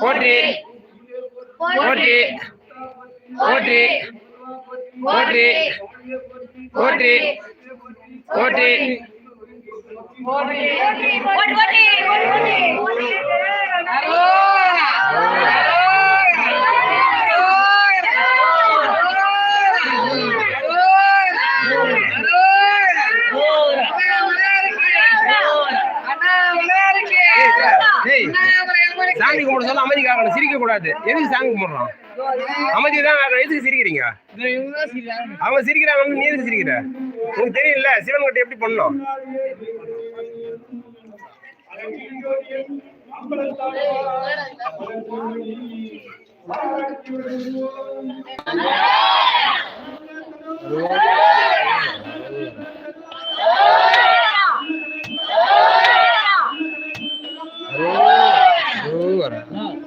போற்றி போற்றி போற்றி போற்றி போற்றி போற்றி ஏய், சாமி கும்பிட சொல்ல அமைதி காக்கணும். சிரிக்க கூடாது. எதுக்கு சாமி கும்பிடுறோம் அமைதி தான் காக்கணும். எதுக்கு சிரிக்கிறீங்க? அவங்க சிரிக்கிறாங்க. நீ எதுக்கு சிரிக்கிற? உங்களுக்கு தெரியல. சிவன் கிட்ட எப்படி பண்ணணும்? ஆ. வரும்